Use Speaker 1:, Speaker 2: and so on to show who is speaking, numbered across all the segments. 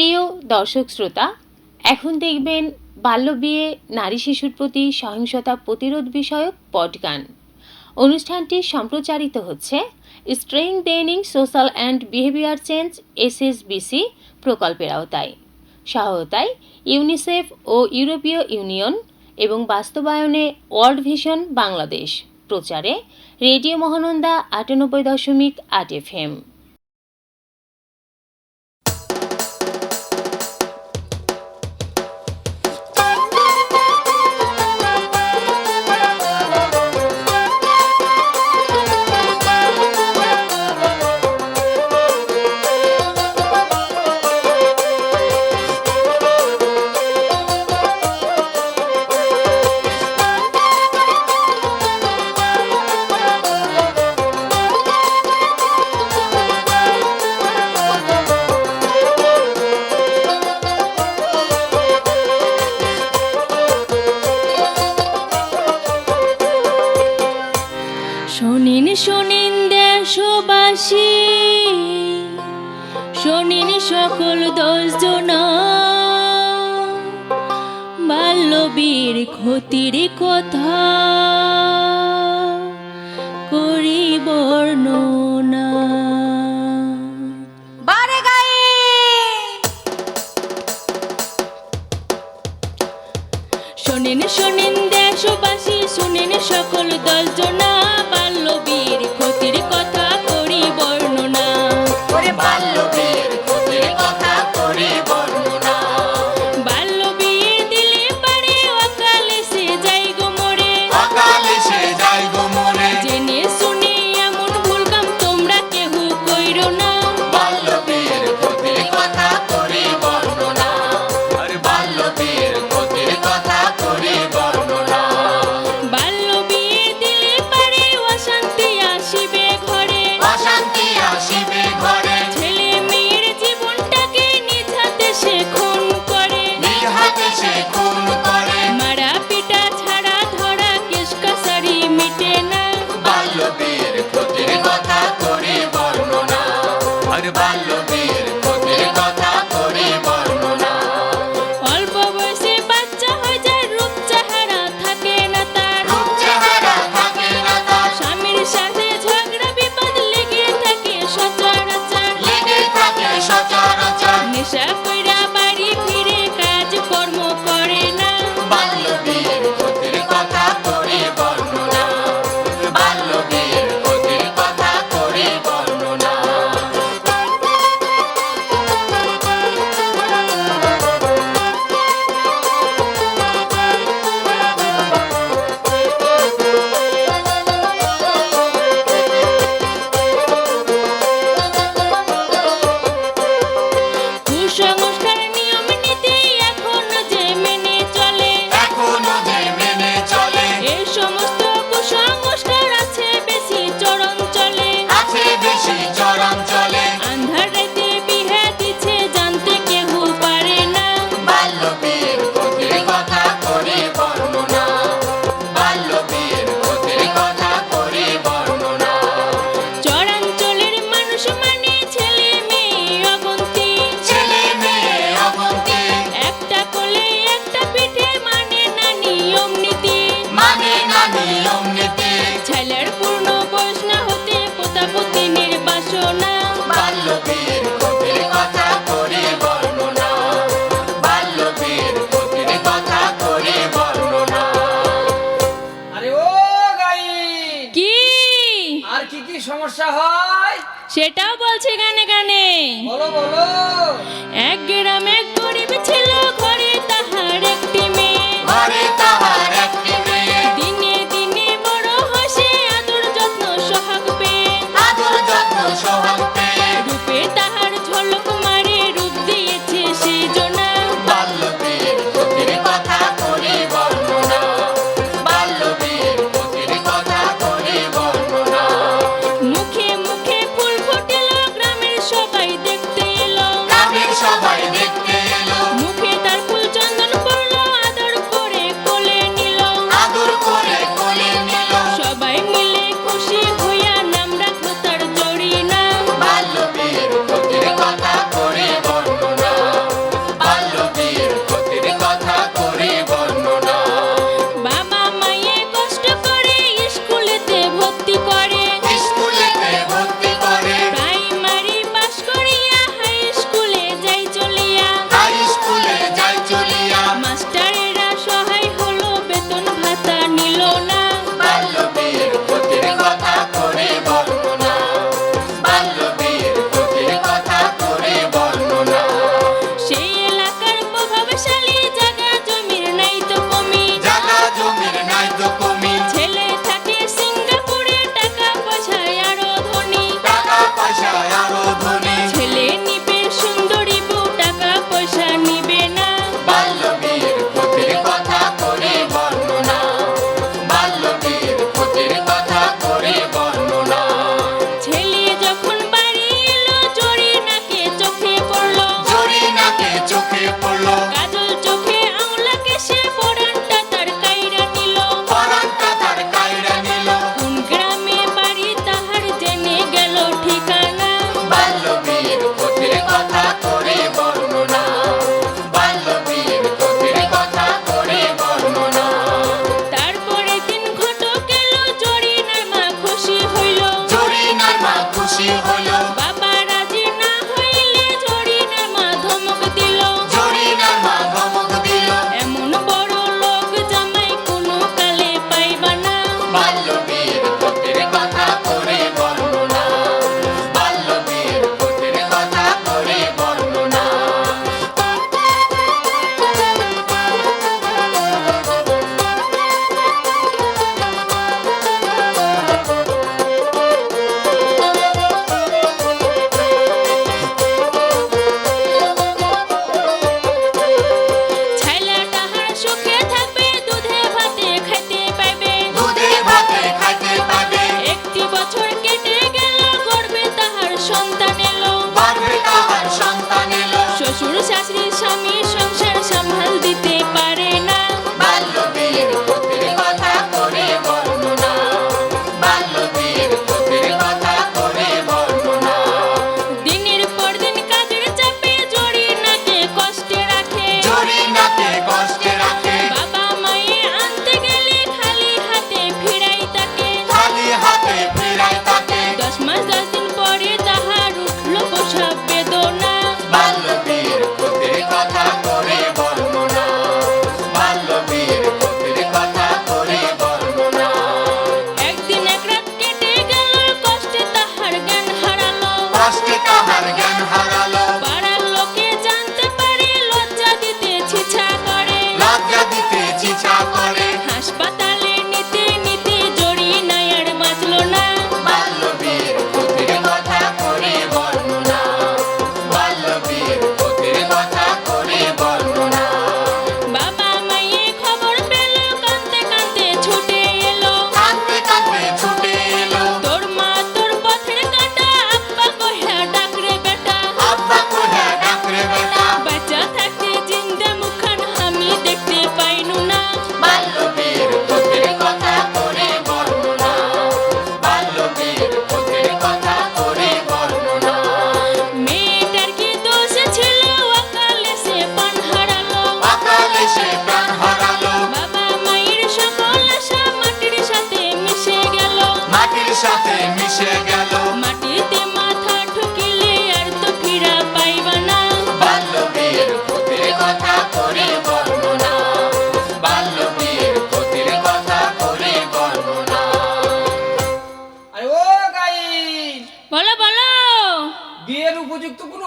Speaker 1: প্রিয় দর্শক শ্রোতা, এখন দেখবেন বাল্যবিয়ে নারী শিশুর প্রতি সহিংসতা প্রতিরোধ বিষয়ক পটগান। অনুষ্ঠানটি সম্প্রচারিত হচ্ছে strengthening social and behaviour change SSBC প্রকল্পের আওতায়। সহায়তায় ইউনিসেফ ও ইউরোপীয় ইউনিয়ন এবং বাস্তবায়নে ওয়ার্ল্ড ভিশন বাংলাদেশ। প্রচারে রেডিও মহানন্দা আটানব্বই দশমিক আট
Speaker 2: এফ এম নবীর ক্ষতির কথা। শ্রী স্বামী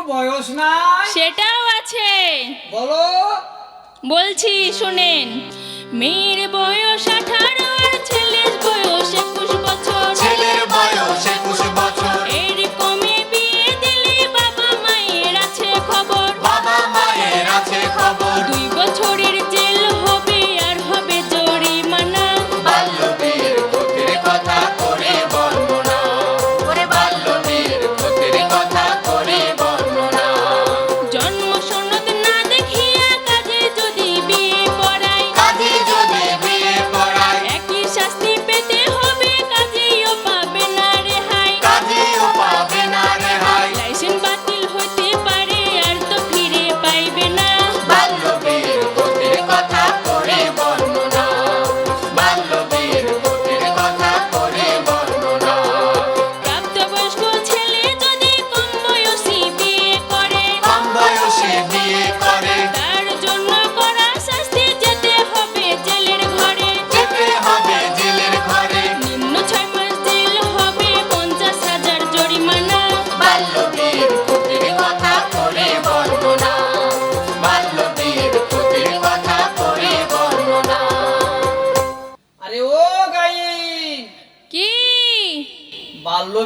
Speaker 3: বয়স নাই।
Speaker 2: সেটাও আছে।
Speaker 3: বলো।
Speaker 2: বলছি শুনেন মেয়ের বয়স আঠারো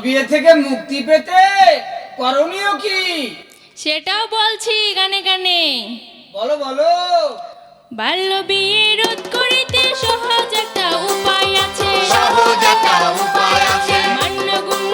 Speaker 2: বিয়ে
Speaker 3: থেকে মুক্তি পেতে করণীয় কি?
Speaker 2: সেটাও বলছি গানে গানে।
Speaker 3: বলো বলো।
Speaker 2: বাল্য বিয়ে রোধ করিতে সহজ একটা উপায় আছে।
Speaker 4: সহজ একটা উপায় আছে।
Speaker 2: মান্য গুণ্য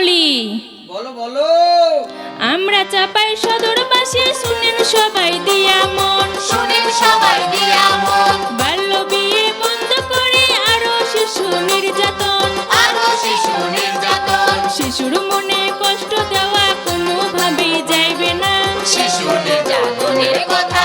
Speaker 2: বলি।
Speaker 3: বলো বলো।
Speaker 2: আমরা চাপাই সদরবাসী শুনেন সবাই দিয়া মন।
Speaker 4: শুনেন সবাই দিয়া মন।
Speaker 2: বাল্য বিয়ে বন্ধ করে আরও শিশু নির্যাতন।
Speaker 4: আরও শিশু নির্যাতন।
Speaker 2: শিশুর মনে কষ্ট দেওয়া কোনোভাবেই যাইবে না।
Speaker 4: শিশু নির্যাতনের কথা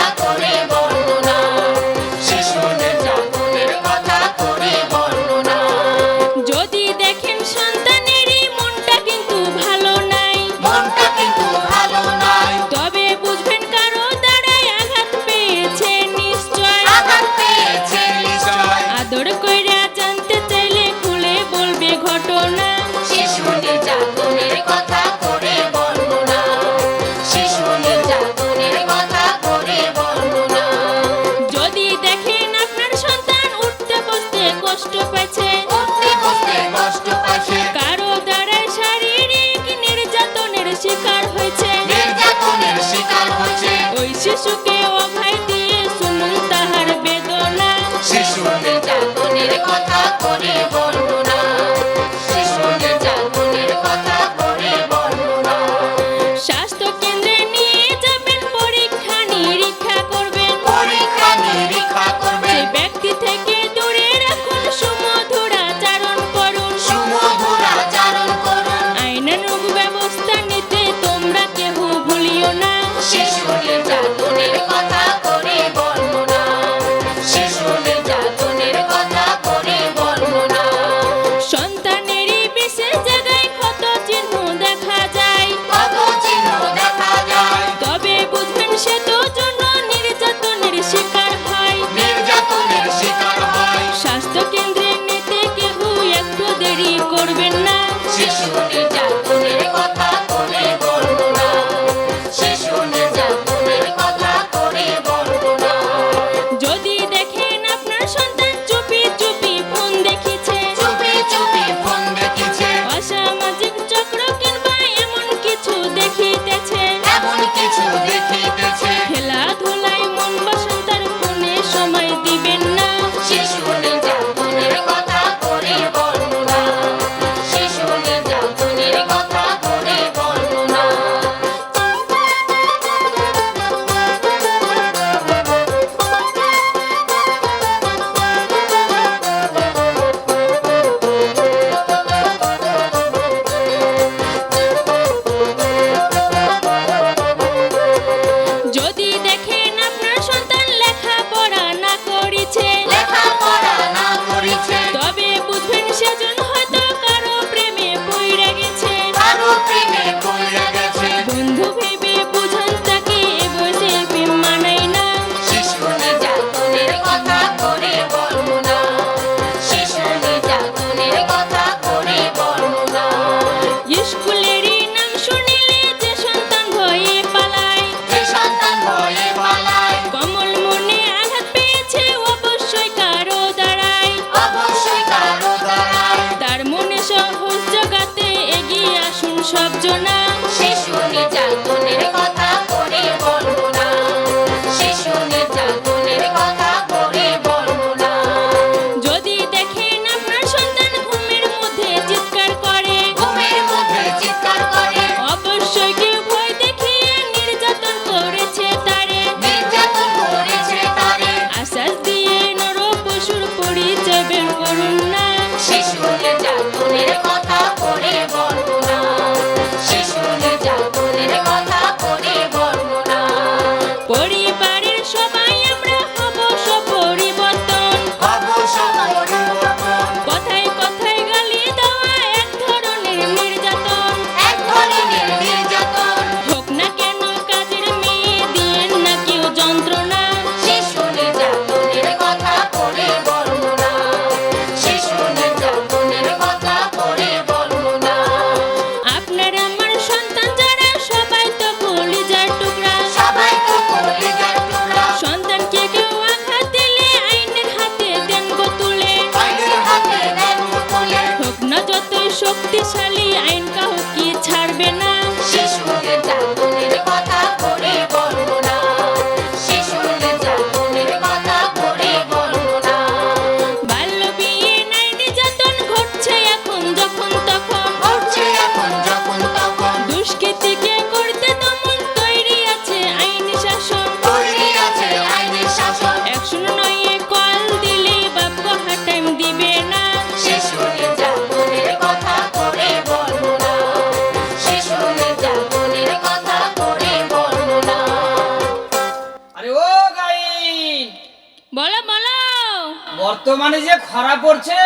Speaker 3: ধরা পড়ছে।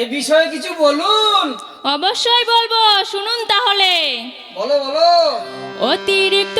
Speaker 3: এ বিষয়ে কিছু বলুন।
Speaker 2: অবশ্যই বলব শুনুন তাহলে।
Speaker 3: বলো বলো।
Speaker 2: অতিরিক্ত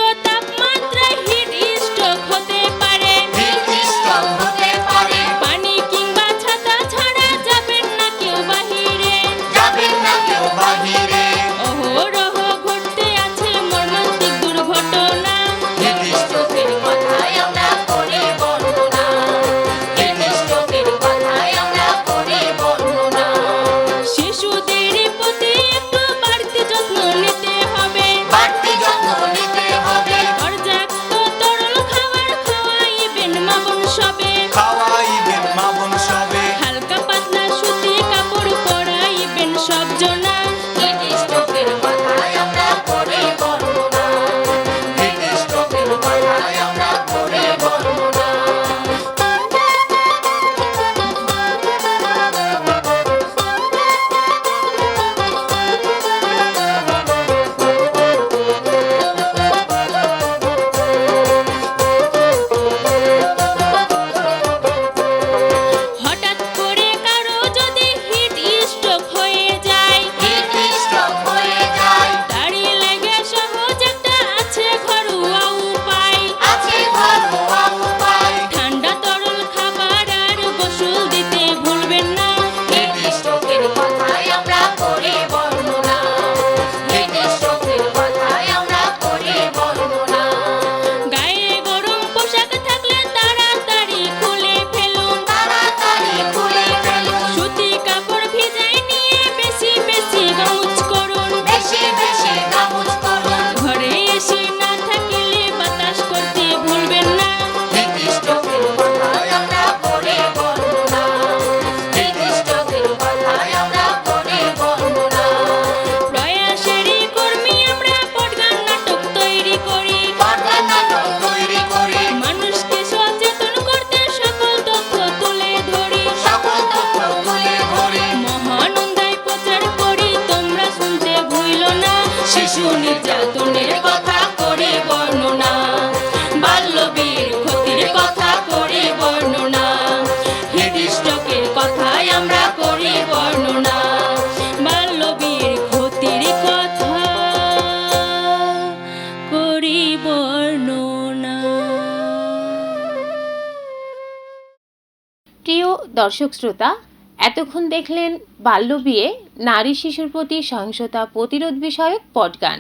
Speaker 1: দর্শক শ্রোতা, এতক্ষণ দেখলেন বাল্যবিয়ে নারী শিশুর প্রতি সহিংসতা প্রতিরোধ বিষয়ক পটগান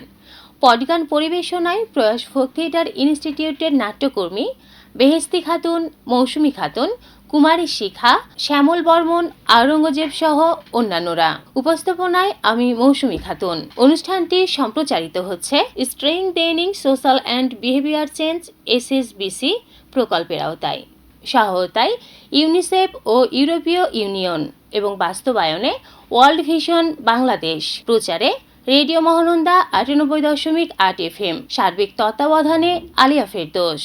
Speaker 1: পটগান পরিবেশনায় প্রয়াস ফোক থিয়েটার ইনস্টিটিউটের নাট্যকর্মী বেহেস্তি খাতুন, মৌসুমি খাতুন, কুমারী শিখা, শ্যামল বর্মন, আওরঙ্গজেব সহ অন্যান্যরা। উপস্থাপনায় আমি মৌসুমি খাতুন। অনুষ্ঠানটি সম্প্রচারিত হচ্ছে strengthening social and behaviour change, SSBC প্রকল্পের আওতায়। সহায়তায় ইউনিসেফ ও ইউরোপীয় ইউনিয়ন এবং বাস্তবায়নে ওয়ার্ল্ড ভিশন বাংলাদেশ প্রচারে রেডিও মহানন্দা আটানব্বই দশমিক আট এফ এম সার্বিক তত্ত্বাবধানে আলিয়া ফেরদোস।